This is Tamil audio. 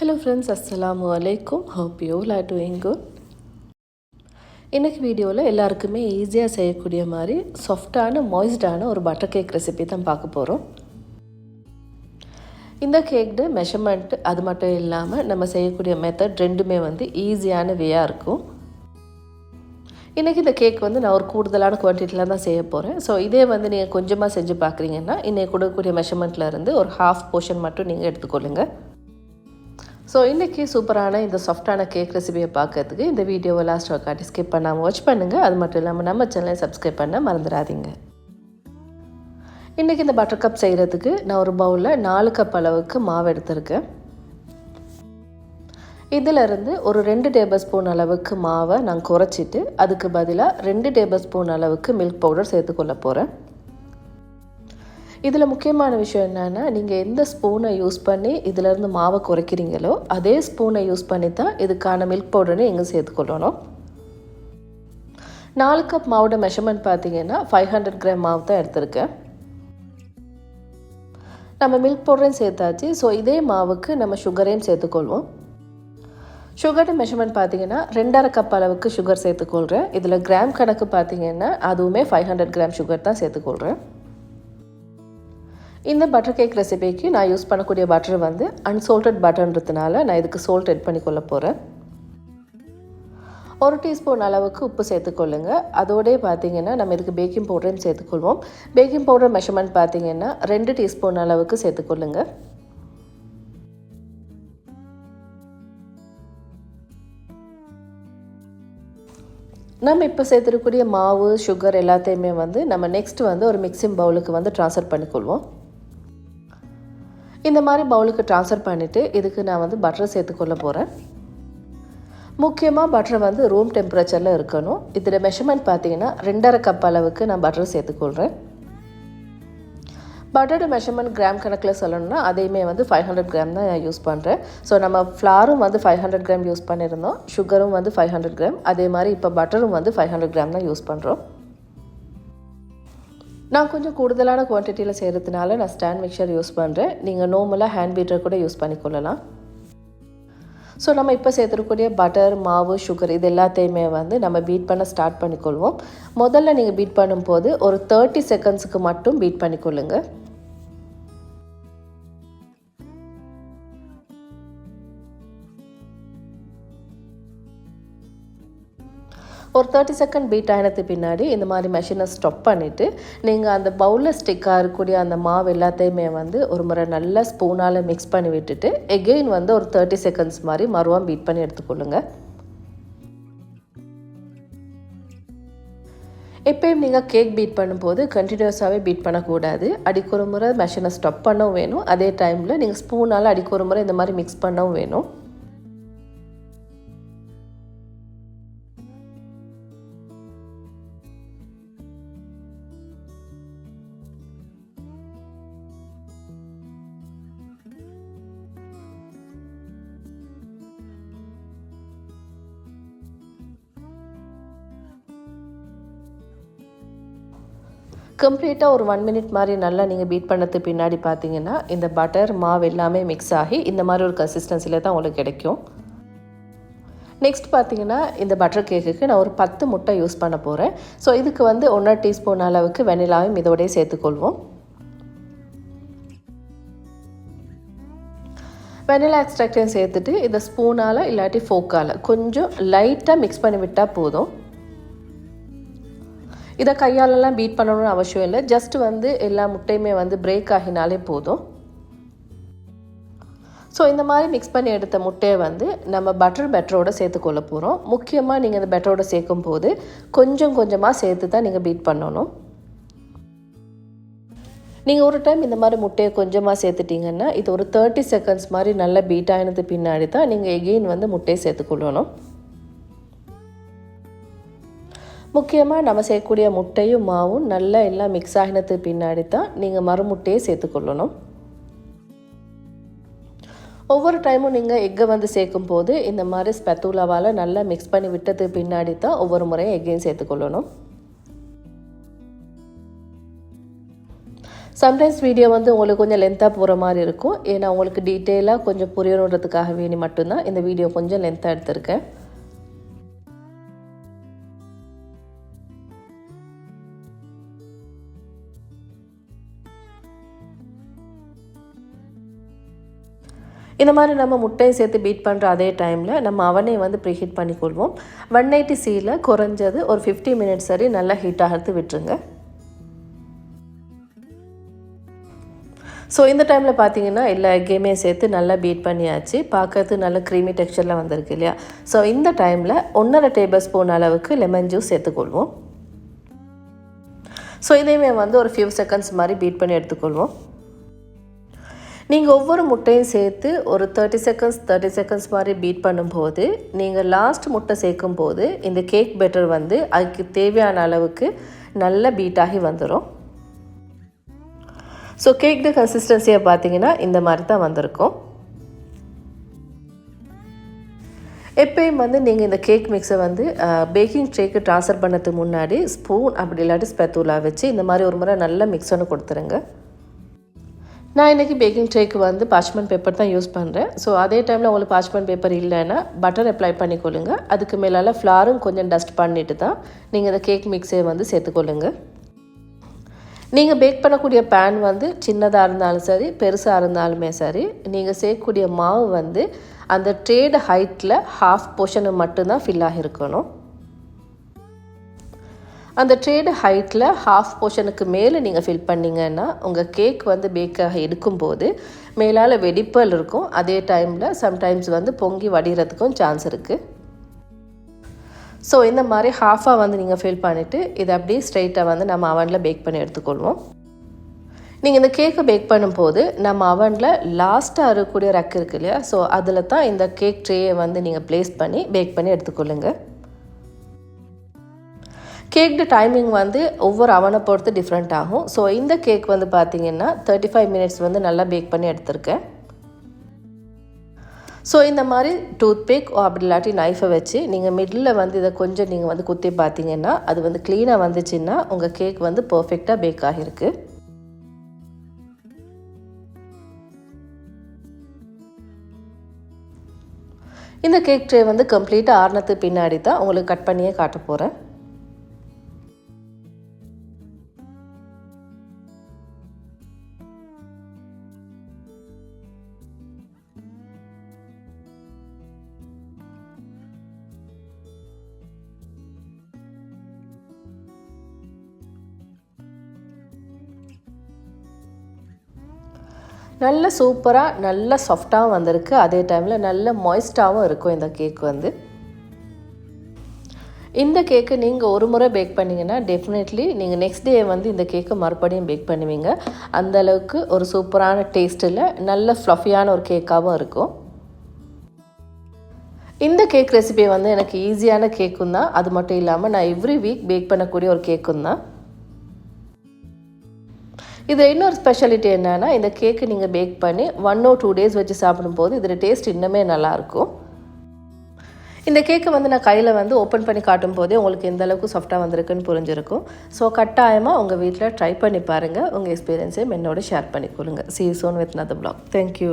ஹலோ ஃப்ரெண்ட்ஸ் அஸ்லாம் அலைக்கும் hope you all doing good இன்றைக்கி வீடியோவில் எல்லாருக்குமே ஈஸியாக செய்யக்கூடிய மாதிரி சாஃப்டான மாய்ஸ்டான ஒரு பட்டர் கேக் ரெசிபி தான் பார்க்க போகிறோம் இந்த கேக்கு மெஷர்மெண்ட் அது மட்டும் இல்லாமல் நம்ம செய்யக்கூடிய மெத்தட் ரெண்டுமே வந்து ஈஸியான வேயாக இருக்கும். இன்றைக்கி இந்த கேக் வந்து நான் ஒரு கூடுதலான குவான்டிட்டியில் தான் செய்ய போகிறேன் ஸோ இதே வந்து நீங்கள் கொஞ்சமாக செஞ்சு பார்க்குறீங்கன்னா இன்றைக்கி கொடுக்கக்கூடிய மெஷர்மெண்ட்டில் இருந்து ஒரு ஹாஃப் போர்ஷன் மட்டும் நீங்கள் எடுத்துக்கொள்ளுங்கள் ஸோ இன்றைக்கி சூப்பரான இந்த சாஃப்டான கேக் ரெசிபியை பார்க்கறதுக்கு இந்த வீடியோவை லாஸ்ட் காட்டி ஸ்கிப் பண்ணாமல் வாட்ச் பண்ணுங்கள் அது மட்டும் இல்லாமல் நம்ம சேனலை சப்ஸ்கிரைப் பண்ண மறந்துடாதீங்க. இன்றைக்கி இந்த பட்டர் கப் செய்கிறதுக்கு நான் ஒரு பவுலில் நாலு கப் அளவுக்கு மாவு எடுத்திருக்கேன். இதிலிருந்து ஒரு ரெண்டு டேபிள் ஸ்பூன் அளவுக்கு மாவை நான் குறைச்சிட்டு அதுக்கு பதிலாக ரெண்டு டேபிள் ஸ்பூன் அளவுக்கு மில்க் பவுடர் சேர்த்துக்கொள்ள போகிறேன் இதில் முக்கியமான விஷயம் என்னென்னா நீங்கள் எந்த ஸ்பூனை யூஸ் பண்ணி இதிலேருந்து மாவை குறைக்கிறீங்களோ அதே ஸ்பூனை யூஸ் பண்ணி தான் இதுக்கான மில்க் பவுடரை எங்கே சேர்த்துக்கொள்ளணும். நாலு கப் மாவோட மெஷர்மெண்ட் பார்த்தீங்கன்னா ஃபைவ் ஹண்ட்ரட் கிராம் மாவு தான் எடுத்திருக்கேன். நம்ம மில்க் பவுடரையும் சேர்த்தாச்சு. ஸோ இதே மாவுக்கு நம்ம சுகரையும் சேர்த்துக்கொள்வோம். சுகரோட மெஷர்மெண்ட் பார்த்தீங்கன்னா ரெண்டரை கப் அளவுக்கு சுகர் சேர்த்துக்கொள்கிறேன் இதில் கிராம் கணக்கு பார்த்தீங்கன்னா அதுவுமே ஃபைவ் ஹண்ட்ரட் கிராம் சுகர் தான் சேர்த்துக்கொள்கிறேன் இந்த பட்டர் கேக் ரெசிபிக்கு நான் யூஸ் பண்ணக்கூடிய பட்டர் வந்து அன்சோல்டட் பட்டர்ன்றதுனால நான் இதுக்கு சோல்ட் எட் பண்ணி கொள்ள போகிறேன் ஒரு டீஸ்பூன் அளவுக்கு உப்பு சேர்த்துக்கொள்ளுங்க. அதோடே பார்த்தீங்கன்னா நம்ம இதுக்கு பேக்கிங் பவுடரையும் சேர்த்துக்கொள்வோம். பேக்கிங் பவுடர் மெஷர்மெண்ட் பார்த்தீங்கன்னா ரெண்டு டீஸ்பூன் அளவுக்கு சேர்த்துக்கொள்ளுங்க. நம்ம இப்போ சேர்த்துருக்கூடிய மாவு சுகர் எல்லாத்தையுமே வந்து நம்ம நெக்ஸ்ட் வந்து ஒரு மிக்சிங் பவுலுக்கு வந்து ட்ரான்ஸ்ஃபர் பண்ணிக்கொள்வோம். இந்த மாதிரி பவுலுக்கு ட்ரான்ஸ்ஃபர் பண்ணிவிட்டு இதுக்கு நான் வந்து பட்டர் சேர்த்துக்கொள்ள போகிறேன் முக்கியமாக பட்டர் வந்து ரூம் டெம்பரேச்சரில் இருக்கணும். இதில் மெஷர்மெண்ட் பார்த்தீங்கன்னா ரெண்டரை கப் அளவுக்கு நான் பட்டர் சேர்த்துக்கொள்கிறேன் பட்டரோட மெஷர்மெண்ட் கிராம் கணக்கில் சொல்லணும்னா அதையுமே வந்து ஃபைவ் ஹண்ட்ரட் கிராம் தான் யூஸ் பண்ணுறேன் ஸோ நம்ம ஃப்ளாரும் வந்து ஃபைவ் ஹண்ட்ரட் கிராம் யூஸ் பண்ணியிருந்தோம். சுகரும் வந்து ஃபைவ் ஹண்ட்ரட் கிராம் அதே மாதிரி இப்போ பட்டரும் வந்து ஃபைவ் ஹண்ட்ரட் கிராம் தான் யூஸ் பண்ணுறோம் நான் கொஞ்சம் கூடுதலான குவான்டிட்டியில் செய்கிறதுனால நான் ஸ்டாண்ட் மிக்சர் யூஸ் பண்ணுறேன் நீங்கள் நார்மலாக ஹேண்ட் பீட்டர் கூட யூஸ் பண்ணிக்கொள்ளலாம். ஸோ நம்ம இப்போ சேர்த்துருக்கூடிய பட்டர் மாவு சுகர் இது எல்லாத்தையுமே வந்து நம்ம பீட் பண்ண ஸ்டார்ட் பண்ணிக்கொள்வோம். முதல்ல நீங்கள் பீட் பண்ணும்போது ஒரு தேர்ட்டி செகண்ட்ஸுக்கு மட்டும் பீட் பண்ணிக்கொள்ளுங்கள் ஒரு தேர்ட்டி செகண்ட் பீட் ஆனது பின்னாடி இந்த மாதிரி மெஷினை ஸ்டாப் பண்ணிவிட்டு நீங்கள் அந்த பவுலில் ஸ்டிக்காக இருக்கக்கூடிய அந்த மாவு எல்லாத்தையுமே வந்து ஒரு முறை நல்லா ஸ்பூனால் மிக்ஸ் பண்ணி விட்டுட்டு எகெயின் வந்து ஒரு தேர்ட்டி செகண்ட்ஸ் மாதிரி மறுவாக பீட் பண்ணி எடுத்துக்கொள்ளுங்க. எப்பயும் நீங்கள் கேக் பீட் பண்ணும்போது கண்டினியூஸாகவே பீட் பண்ணக்கூடாது. அடிக்கொரு முறை மெஷினை ஸ்டாப் பண்ணவும் வேணும். அதே டைமில் நீங்கள் ஸ்பூனால் அடிக்கொரு முறை இந்த மாதிரி மிக்ஸ் பண்ணவும் வேணும். கம்ப்ளீட்டாக ஒரு ஒன் மினிட் மாதிரி நல்லா நீங்கள் பீட் பண்ணது பின்னாடி பார்த்தீங்கன்னா இந்த பட்டர் மாவு எல்லாமே மிக்ஸ் ஆகி இந்த மாதிரி ஒரு கன்சிஸ்டன்சியில் தான் உங்களுக்கு கிடைக்கும். நெக்ஸ்ட் பார்த்தீங்கன்னா இந்த பட்டர் கேக்குக்கு நான் ஒரு பத்து முட்டை யூஸ் பண்ண போகிறேன் ஸோ இதுக்கு வந்து ஒன்றரை டீஸ்பூன் அளவுக்கு வெனிலாவையும் இதோடய சேர்த்துக்கொள்வோம். வெனிலா எக்ஸ்ட்ராக்டையும் சேர்த்துட்டு இந்த ஸ்பூனால் இல்லாட்டி ஃபோக்கால் கொஞ்சம் லைட்டாக மிக்ஸ் பண்ணி விட்டால் போதும். இதை கையாலெல்லாம் பீட் பண்ணணும்னு அவசியம் இல்லை. ஜஸ்ட் வந்து எல்லா முட்டையுமே வந்து பிரேக் ஆகினாலே போதும். ஸோ இந்த மாதிரி மிக்ஸ் பண்ணி எடுத்த முட்டையை வந்து நம்ம பட்டர் பெட்டரோட சேர்த்துக்கொள்ள போகிறோம் முக்கியமாக நீங்கள் இந்த பெட்டரோட சேர்க்கும் போது கொஞ்சம் கொஞ்சமாக சேர்த்து தான் நீங்கள் பீட் பண்ணணும். நீங்கள் ஒரு டைம் இந்த மாதிரி முட்டையை கொஞ்சமாக சேர்த்துட்டிங்கன்னா இது ஒரு தேர்ட்டி செகண்ட்ஸ் மாதிரி நல்லா பீட் ஆகினது பின்னாடி தான் நீங்கள் எகெயின் வந்து முட்டையை சேர்த்துக்கொள்ளணும். முக்கியமாக நம்ம சேர்க்கக்கூடிய முட்டையும் மாவும் நல்லா எல்லாம் மிக்ஸ் ஆகினத்துக்கு பின்னாடி தான் நீங்கள் மறுமுட்டையை சேர்த்துக்கொள்ளணும் ஒவ்வொரு டைமும் நீங்கள் எக்கை வந்து சேர்க்கும் போது இந்த மாதிரி ஸ்பெத்துலாவால் நல்லா மிக்ஸ் பண்ணி விட்டதுக்கு பின்னாடி தான் ஒவ்வொரு முறையும் எக்கையும் சேர்த்துக்கொள்ளணும் சம்டைம்ஸ் வீடியோ வந்து உங்களுக்கு கொஞ்சம் லென்த்தாக போகிற மாதிரி இருக்கும். ஏன்னா உங்களுக்கு டீட்டெயிலாக கொஞ்சம் புரியணுன்றதுக்காக வேண்டி மட்டும்தான் இந்த வீடியோ கொஞ்சம் லென்த்தாக எடுத்திருக்கேன். இந்த மாதிரி நம்ம முட்டையை சேர்த்து பீட் பண்ணுற அதே டைமில் நம்ம அவனை வந்து ப்ரீஹீட் பண்ணிக்கொள்வோம். ஒன் எயிட்டி சியில் குறைஞ்சது ஒரு ஃபிஃப்டி மினிட்ஸ் சரி நல்லா ஹீட் ஆகிறது விட்டுருங்க. ஸோ இந்த டைமில் பார்த்தீங்கன்னா எல்லா எக்கையுமே சேர்த்து நல்லா பீட் பண்ணியாச்சு. பார்க்கறது நல்ல க்ரீமி டெக்ஸ்டரில் வந்திருக்கு இல்லையா? ஸோ இந்த டைமில் ஒன்றரை டேபிள் ஸ்பூன் அளவுக்கு லெமன் ஜூஸ் சேர்த்துக்கொள்வோம். ஸோ இதையுமே வந்து ஒரு ஃபியூ செகண்ட்ஸ் மாதிரி பீட் பண்ணி எடுத்துக்கொள்வோம். நீங்கள் ஒவ்வொரு முட்டையும் சேர்த்து ஒரு தேர்ட்டி செகண்ட்ஸ் தேர்ட்டி செகண்ட்ஸ் மாதிரி பீட் பண்ணும்போது நீங்கள் லாஸ்ட் முட்டை சேர்க்கும் போது இந்த கேக் பெட்டர் வந்து அதுக்கு தேவையான அளவுக்கு நல்ல பீட்டாகி வந்துடும் ஸோ கேக்கு கன்சிஸ்டன்சியை பார்த்தீங்கன்னா இந்த மாதிரி தான் வந்திருக்கும். எப்பயும் வந்து நீங்கள் இந்த கேக் மிக்ஸை வந்து பேக்கிங் ட்ரேக்கு ட்ரான்ஸ்ஃபர் பண்ணதுக்கு முன்னாடி ஸ்பூன் அப்படி இல்லாட்டி ஸ்பெத்தூலா வச்சு இந்த மாதிரி ஒரு முறை நல்லா மிக்ஸ் பண்ணி கொடுத்துருங்க. நான் இன்றைக்கி பேக்கிங் ட்ரேக்கு வந்து பாச்மெண்ட் பேப்பர் தான் யூஸ் பண்ணுறேன் ஸோ அதே டைமில் உங்களுக்கு பாச்மெண்ட் பேப்பர் இல்லைன்னா பட்டர் அப்ளை பண்ணிக்கொள்ளுங்க அதுக்கு மேலால் ஃப்ளாரும் கொஞ்சம் டஸ்ட் பண்ணிவிட்டு தான் நீங்கள் இந்த கேக் மிக்ஸை வந்து சேர்த்துக்கொள்ளுங்க நீங்கள் பேக் பண்ணக்கூடிய பேன் வந்து சின்னதாக இருந்தாலும் சரி பெருசாக இருந்தாலுமே சரி நீங்கள் சேர்க்கக்கூடிய மாவு வந்து அந்த ட்ரேடு ஹைட்டில் ஹாஃப் போர்ஷனு மட்டும்தான் ஃபில் ஆகிருக்கணும் அந்த ட்ரேடு ஹைட்டில் ஹாஃப் போர்ஷனுக்கு மேலே நீங்கள் ஃபில் பண்ணிங்கன்னா உங்கள் கேக் வந்து பேக்காக எடுக்கும்போது மேலால் வெடிப்பல் இருக்கும். அதே டைமில் சம்டைம்ஸ் வந்து பொங்கி வடிகிறதுக்கும் சான்ஸ் இருக்குது ஸோ இந்த மாதிரி ஹாஃபாக வந்து நீங்கள் ஃபில் பண்ணிவிட்டு இதை அப்படியே ஸ்ட்ரைட்டாக வந்து நம்ம அவனில் பேக் பண்ணி எடுத்துக்கொள்வோம். நீங்கள் இந்த கேக்கை பேக் பண்ணும்போது நம்ம அவனில் லாஸ்ட்டாக இருக்கக்கூடிய ரக் இருக்கு இல்லையா? ஸோ அதில் தான் இந்த கேக் ட்ரேயை வந்து நீங்கள் ப்ளேஸ் பண்ணி பேக் பண்ணி எடுத்துக்கொள்ளுங்கள் கேக்கு டைமிங் வந்து ஒவ்வொரு அவனை பொறுத்து டிஃப்ரெண்ட் ஆகும். ஸோ இந்த கேக் வந்து பார்த்தீங்கன்னா தேர்ட்டி ஃபைவ் மினிட்ஸ் வந்து நல்லா பேக் பண்ணி எடுத்திருக்கேன். ஸோ இந்த மாதிரி டூத் பேக் அப்படி இல்லாட்டி நைஃபை வச்சு நீங்கள் மிடில் வந்து இதை கொஞ்சம் நீங்கள் வந்து குத்தி பார்த்தீங்கன்னா அது வந்து க்ளீனாக வந்துச்சுன்னா உங்கள் கேக் வந்து பர்ஃபெக்டாக பேக் ஆகிருக்கு. இந்த கேக் ட்ரே வந்து கம்ப்ளீட்டாக ஆறுனத்துக்கு பின்னாடி தான் உங்களுக்கு கட் பண்ணியே காட்ட போகிறேன் நல்ல சூப்பராக நல்ல சாஃப்டாகவும் வந்திருக்கு. அதே டைமில் நல்ல மாய்ஸ்டாகவும் இருக்கும் இந்த கேக் வந்து. இந்த கேக்கு நீங்கள் ஒரு முறை பேக் பண்ணிங்கன்னா டெஃபினெட்லி நீங்கள் நெக்ஸ்ட் டே வந்து இந்த கேக்கை மறுபடியும் பேக் பண்ணுவீங்க. அந்தளவுக்கு ஒரு சூப்பரான டேஸ்ட்டில் நல்ல ஃப்ளஃபியான ஒரு கேக்காகவும் இருக்கும். இந்த கேக் ரெசிபி வந்து எனக்கு ஈஸியான கேக்கும் தான். அது மட்டும் இல்லாமல் நான் எவ்ரி வீக் பேக் பண்ணக்கூடிய ஒரு கேக்கும் தான். இதில் இன்னொரு ஸ்பெஷாலிட்டி என்னென்னா இந்த கேக்கு நீங்கள் பேக் பண்ணி ஒன் ஓ டூ டேஸ் வச்சு சாப்பிடும்போது இதில் டேஸ்ட் இன்னுமே நல்லாயிருக்கும் இந்த கேக்கை வந்து நான் கையில் வந்து ஓப்பன் பண்ணி காட்டும் போதே உங்களுக்கு எந்த அளவுக்கு சாஃப்டாக வந்திருக்குன்னு புரிஞ்சிருக்கும். ஸோ கட்டாயமாக உங்கள் வீட்டில் ட்ரை பண்ணி பாருங்கள் உங்கள் எக்ஸ்பீரியன்ஸையும் என்னோட ஷேர் பண்ணி கொடுங்க see soon with another blog thank you